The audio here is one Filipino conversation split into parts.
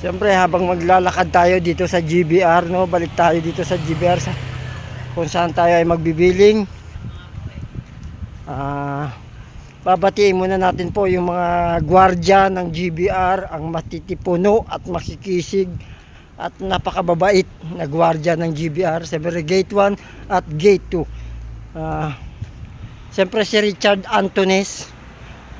Siyempre habang maglalakad tayo dito sa GBR, no, balik tayo dito sa GBR sa kung saan tayo ay magbibiling. Ah, babatiin muna natin po yung mga gwardiya ng GBR, ang matitipuno at makikisig at napakababait na gwardiya ng GBR. Siyempre Gate 1 at Gate 2. Ah, Siyempre si Richard Antones.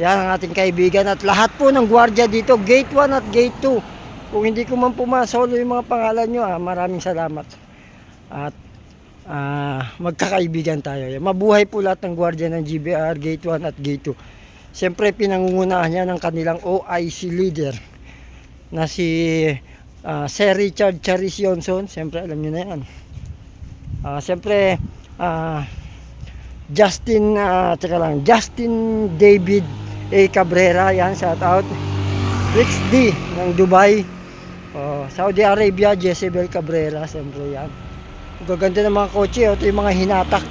Yan ang ating kaibigan at lahat po ng gwardiya dito, Gate 1 at Gate 2. Kung hindi ko man pumasolo yung mga pangalan nyo, ah, maraming salamat. At ah, magkakaibigan tayo. Mabuhay po lahat ng gwardiya ng GBR, Gate 1 at Gate 2. Siyempre pinangungunahan niya ng kanilang OIC leader na si ah, Sir Richard Charis Johnson. Siyempre alam niyo na yan. Ah, siyempre ah, Justin, ah, teka lang, Justin David A. Cabrera, yan, shout out. Rix D ng Dubai. Oh, Saudi Arabia, Jezebel Cabrera, siyempre yan. Gaganda ng mga kotse, oh, ito yung mga hinatak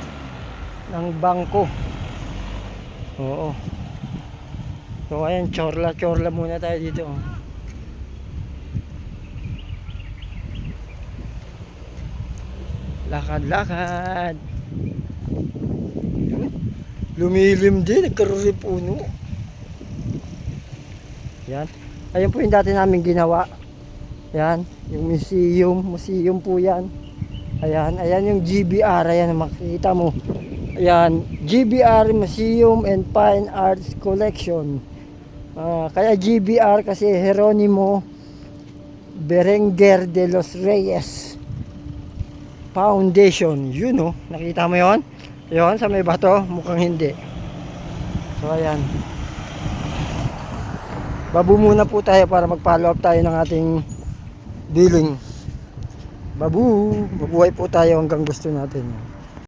ng bangko. Oo. So ayan, chorla, chorla muna tayo dito. oh. Lakad, lakad. Lumilim din, nagkaroon puno. Yan. Ayun po yung dati namin ginawa. Yan, yung museum, museum po yan. Ayan, ayan yung GBR, ayan makikita mo. Ayan, GBR Museum and Fine Arts Collection. Ah, kaya GBR kasi Jeronimo Berenguer de los Reyes Foundation. Yun oh, nakita mo yon? Yon sa may bato, mukhang hindi. So ayan. Babu muna po tayo para mag-follow up tayo ng ating billing. Babu, mabuhay po tayo hanggang gusto natin.